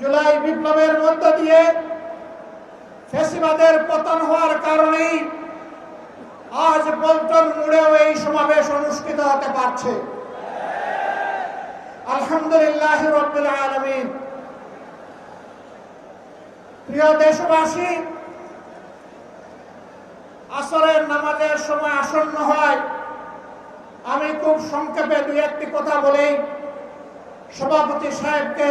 জুলাই বিপ্লবের মধ্য দিয়ে ফেসিবাদের পতন হওয়ার কারণেই আজ পল্টন মুড়েও এই সমাবেশ অনুষ্ঠিত হতে পারছে। আলহামদুলিল্লাহ রব্বুল আলমিন। প্রিয় দেশবাসী, আসরের নামাজের সময় আসন্ন হয়। আমি খুব সংক্ষেপে দুই একটি কথা বলেই সভাপতি সাহেবকে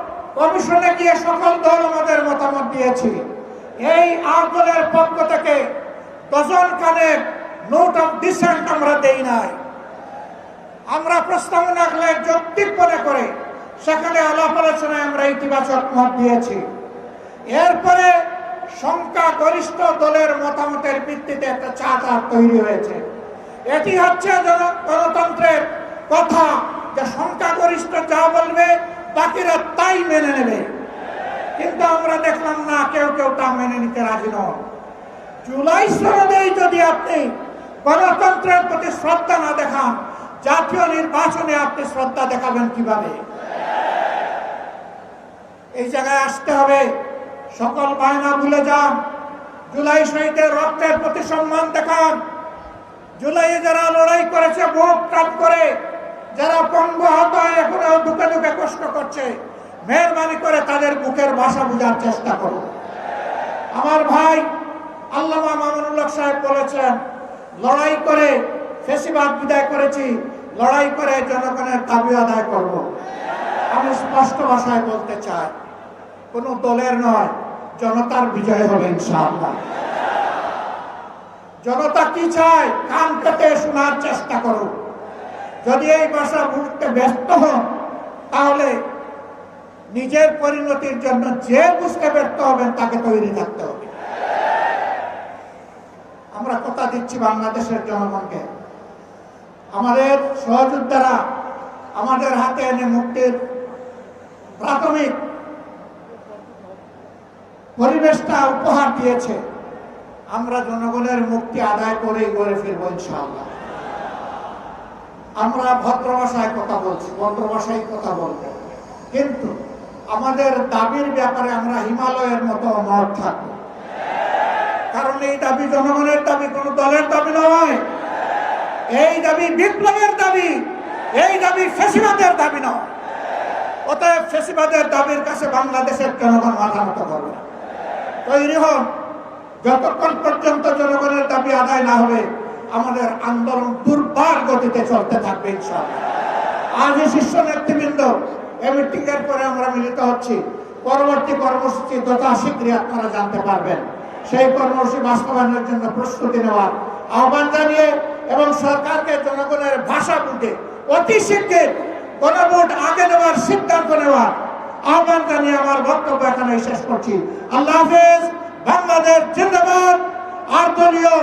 কমিশনে গিয়ে সকল দল আমাদের মতামত দিয়েছি এই আট পক্ষ থেকে ডজন কানের নোট অফ ডিসেন্ট আমরা দেই নাই। আমরা প্রস্তাবনা যৌক্তিক মনে করে সেখানে আলাপ আলোচনায় আমরা ইতিবাচক মত দিয়েছি। এরপরে সংখ্যা গরিষ্ঠ দলের মতামতের ভিত্তিতে একটা চার্টার তৈরি হয়েছে। এটি হচ্ছে গণতন্ত্রের কথা যে সংখ্যাগরিষ্ঠ যা বলবে, বাকিরা তাই মেনে দেখলাম না, কেউ কেউ তা মেনে নিতে রাজি নন। জুলাই সনদেই যদি আপনি গণতন্ত্রের প্রতি শ্রদ্ধা না দেখান, জাতীয় নির্বাচনে আপনি শ্রদ্ধা দেখাবেন কীভাবে? এই জায়গায় আসতে হবে, সকল বায়না ভুলে যান, জুলাই শহীদের রক্তের প্রতি সম্মান দেখান। জুলাইয়ে যারা লড়াই করেছে বুক টাপ করে, যারা পঙ্গু হত এখনও দুঃখে দুঃখে কষ্ট করছে মেহরবানি করে তাদের বুকের ভাষা বোঝার চেষ্টা করুন আমার ভাই আল্লামা মামুনুল্লাহ সাহেব বলেছেন, লড়াই করে ফেসিবাদ বিদায় করেছি, লড়াই করে জনগণের দাবি আদায় করব। আমি স্পষ্ট ভাষায় বলতে চাই, কোন দলের নয়, জনতার বিজয় হবে ইনশাআল্লাহ। জনতা কি চায়? কান পেতে শোনার চেষ্টা করুন। যদি এই ভাষা বুঝতে ব্যস্ত হন, তাহলে নিজের পরিণতির জন্য যে বুঝতে ব্যর্থ হবেন, তাকে তৈরি থাকতে হবে। আমরা কথা দিচ্ছি বাংলাদেশের জনগণকে। আমাদের সহযোদ্ধারা আমাদের হাতে এনে মুক্তির প্রাথমিক পরিবেশটা উপহার দিয়েছে। আমরা জনগণের মুক্তি আদায় করেই করে ফিরবো ইনশাআল্লাহ। আমরা ভদ্র ভাষায় কথা বলছি ভদ্র ভাষায় কথা বলব। কিন্তু আমাদের দাবির ব্যাপারে আমরা হিমালয়ের মতো অমর থাকব। কারণ এই দাবি জনগণের দাবি, কোন দলের দাবি নয়। এই দাবি বিপ্লবের দাবি, এই দাবি ফেসিবাদের দাবি নয়। অতএব ফেসিবাদের দাবির কাছে বাংলাদেশের জনগণ মাথা মতো করবে তৈরি হন যতক্ষণ পর্যন্ত জনগণের দাবি আদায় না হবে, আমাদের আন্দোলন দুর্বার গতিতে চলতে থাকবে ইনশাআল্লাহ। আজ শীর্ষ নেতৃবৃন্দ এই মিটিং এর পরে আমরা মিলিত হচ্ছি। পরবর্তী কর্মসূচি যথা শীঘ্রই আপনারা জানতে পারবেন। সেই কর্মসূচি বাস্তবায়নের জন্য প্রস্তুতি নেওয়ার আহ্বান জানিয়ে এবং সরকারকে জনগণের ভাষা বুঝে অতি শীঘ্র গণভোট আগে নেওয়ার সিদ্ধান্ত নেওয়ার আহ্বান জানিয়ে আমার বক্তব্য এখানে শেষ করছি। আল্লাহ হাফেজ, বাংলাদেশ জিন্দাবাদ। আর দলীয়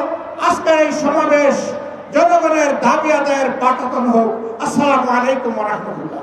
আজকের এই সমাবেশ জনগণের দাবি আদায়ের পাঠাতন হোক। আসসালামু আলাইকুম রহমতুল্লাহ।